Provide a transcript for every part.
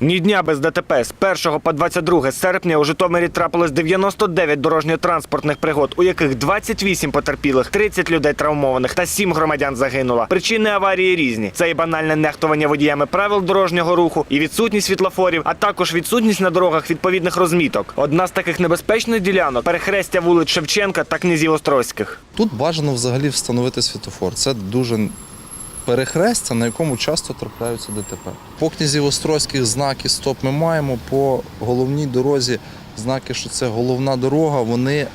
Ні дня без ДТП. З 1 по 22 серпня у Житомирі трапилось 99 дорожньо-транспортних пригод, у яких 28 потерпілих, 30 людей травмованих та 7 громадян загинуло. Причини аварії різні. Це і банальне нехтування водіями правил дорожнього руху, і відсутність світлофорів, а також відсутність на дорогах відповідних розміток. Одна з таких небезпечних ділянок перехрестя вулиць Шевченка та князів Острозьких. Тут бажано взагалі встановити світофор. Це дуже перехрестя, на якому часто трапляються ДТП. По князів Острозьких знаки стоп ми маємо. По головній дорозі знаки, що це головна дорога, вони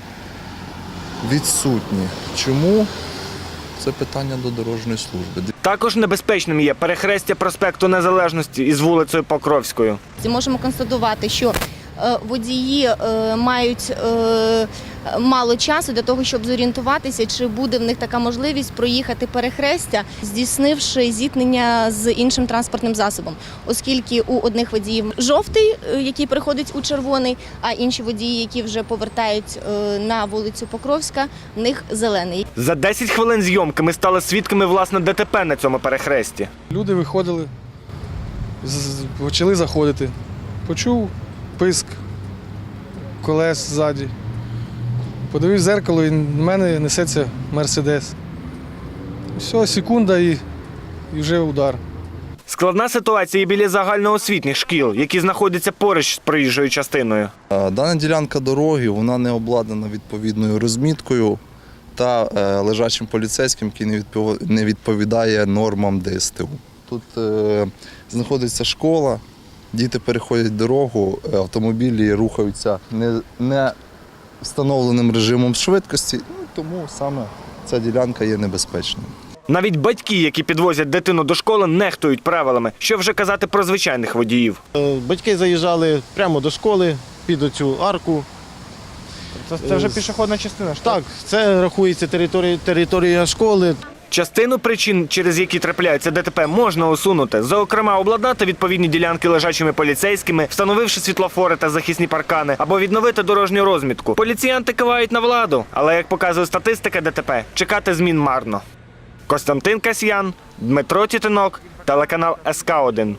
відсутні. Чому? Це питання до дорожньої служби. Також небезпечним є перехрестя проспекту Незалежності із вулицею Покровською. Можемо констатувати, що водії е, мають е, мало часу для того, щоб зорієнтуватися, чи буде в них така можливість проїхати перехрестя, здійснивши зіткнення з іншим транспортним засобом, оскільки у одних водіїв жовтий, е, який переходить у червоний, а інші водії, які вже повертають е, на вулицю Покровська, в них зелений. За 10 хвилин зйомки ми стали свідками власне ДТП на цьому перехресті. Люди виходили, почали заходити. Почув писк колес ззаді. Подивив зеркало і в мене несеться мерседес. Все, секунда і, і вже удар. Складна ситуація і біля загальноосвітніх шкіл, які знаходяться поруч з проїжджою частиною. Е, Дана ділянка дороги вона не обладнана відповідною розміткою та е, лежачим поліцейським, який не відповідає нормам ДСТУ. Тут е, знаходиться школа, діти переходять дорогу, е, автомобілі рухаються не, не встановленим режимом швидкості, ну, тому саме ця ділянка є небезпечною. Навіть батьки, які підвозять дитину до школи, нехтують правилами. Що вже казати про звичайних водіїв. Е, Батьки заїжджали прямо до школи під оцю арку. Це, це вже пішохідна частина. ж, Так, це рахується територія, територія школи. Частину причин, через які трапляються ДТП, можна усунути. Зокрема, обладнати відповідні ділянки лежачими поліцейськими, встановивши світлофори та захисні паркани, або відновити дорожню розмітку. Поліціянти кивають на владу, але як показує статистика ДТП, чекати змін марно. Костянтин Касьян, Дмитро Тітинок, телеканал СК 1